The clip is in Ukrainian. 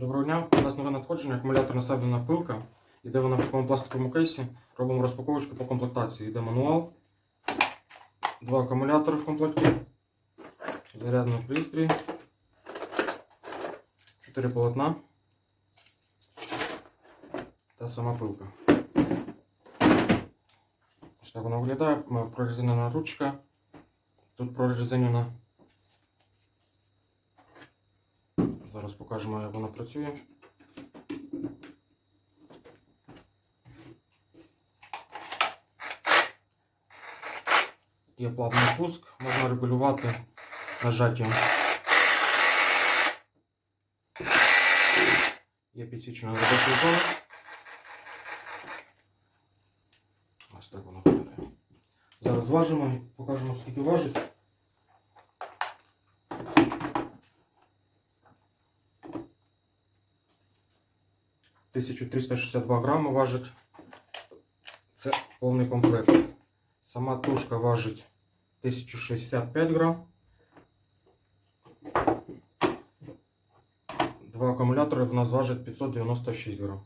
Доброго дня. У нас нове надходження, акумуляторна саблена пилка. Іде вона в такому пластиковому кейсі. Робимо розпаковочку по комплектації. Йде мануал, два акумулятори в комплекті, зарядний пристрій, чотири полотна та сама пилка. Ось так вона виглядає. Прорезинена ручка. Тут прорезинена. Зараз покажемо, як вона працює. Є плавний пуск, можна регулювати нажаттям. Є підсвічена робоча зона. Ось так воно виглядає. Зараз зважимо, покажемо, скільки важить. 1362 грамма важить. Це повний комплект. Сама тушка важить 1065 грам. Два акумулятори в нас важать 596 грам.